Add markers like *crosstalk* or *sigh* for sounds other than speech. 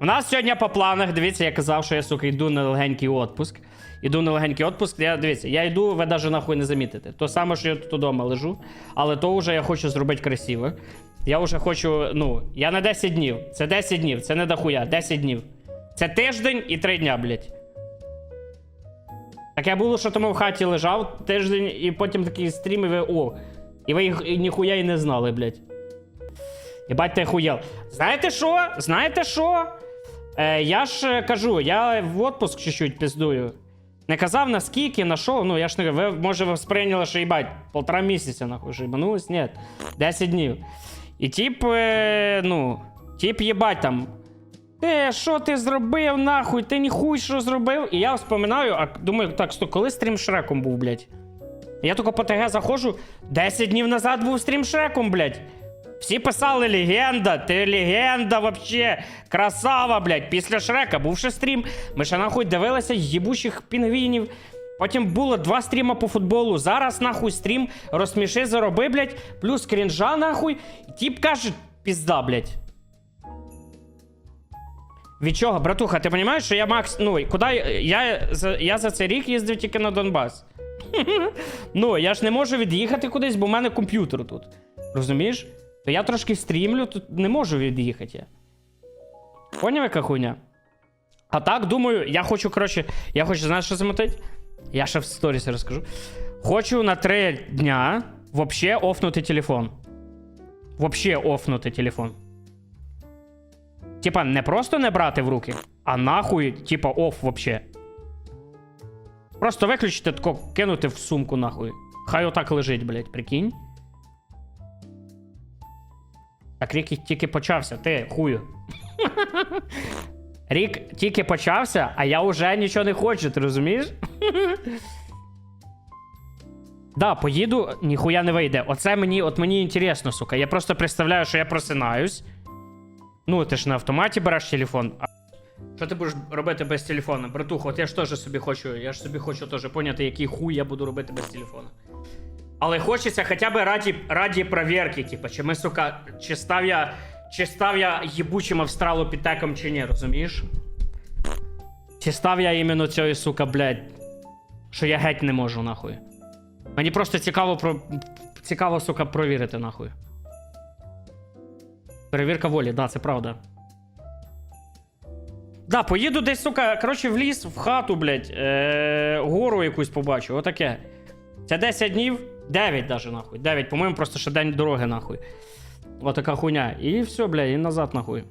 У нас сьогодні по планах, дивіться, я казав, що я, сука, йду на легенький отпуск. Іду на легенький отпуск. Я, дивіться, я йду, ви навіть нахуй не замітите. То саме, що я тут вдома лежу, але то вже я хочу зробити красиво. Я вже хочу, ну, я на 10 днів. Це 10 днів, це не дохуя, 10 днів. Це тиждень і 3 дня, блядь. Таке було, що тому в хаті лежав тиждень, і потім такий стрім, ви о. І ви їх і ніхуя і не знали, блядь. Єбать, ти хуєл. Знаєте що? Знаєте що? Е, я ж е, кажу, я в отпуск чуть-чуть піздую. Не казав наскільки, на що, ну я ж не ви, може, ви сприйняли, що їбать, полтора місяця, нахуй, що? Ні, 10 днів. І тип, е, ну, тип їбать там. Ти що ти зробив, нахуй? Ти ніхуй що зробив? І я вспоминаю, а думаю, так, сто, коли стрім Шреком був, блядь? Я тільки по ТГ заходжу, 10 днів назад був стрім Шреком, блядь. Всі писали легенда, ти легенда вообще. Красава, блядь. Після Шрека був ще стрім. Ми ще нахуй дивилися їбучих пінгвінів. Потім було два стріма по футболу. Зараз нахуй стрім розсміши, зароби, блядь. Плюс крінжа нахуй. Тіп каже, пізда, блядь. Від чого, братуха, ти розумієш, що я Макс. Ну, куди я, за, я за цей рік їздив тільки на Донбас. *laughs* ну, я ж не можу від'їхати кудись, бо в мене комп'ютер тут. Розумієш? То я трошки стрімлю, тут не можу від'їхати. Поняв, яка хуйня? А так, думаю, я хочу, коротше, я хочу, знаєш, що замотати? Я ще в сторісі розкажу. Хочу на три дня вообще офнути телефон. Вообще офнути телефон. Типа, не просто не брати в руки, а нахуй, типа, оф вообще. Просто виключити тако, кинути в сумку нахуй. Хай отак лежить, блядь, прикинь. Так рік тільки почався, ти хую. *laughs* Рік тільки почався, а я вже нічого не хочу, ти розумієш? *laughs* Да, поїду, ніхуя не вийде. Оце мені, от мені інтересно, сука. Я просто представляю, що я просинаюсь. Ну, ти ж на автоматі береш телефон. А що ти будеш робити без телефона? Братухо, от я ж теж собі хочу, я ж собі хочу теж поняти, який хуй я буду робити без телефона. Але хочеться хоча б раді, раді провірки, типу, чи ми, сука, чи став я, чи став я їбучим австралопітеком, чи ні, розумієш? Чи став я іменно цією, сука, блядь, що я геть не можу, нахуй. Мені просто цікаво про. Цікаво, сука, провірити, нахуй. Перевірка волі, да, це правда. Да, поїду десь, сука, коротше, в ліс, в хату, блядь, е- гору якусь побачу, отаке. Це 10 днів, 9 даже, нахуй. 9, по-моєму, просто ще день дороги, нахуй. Отака хуйня. І все, бля, і назад, нахуй.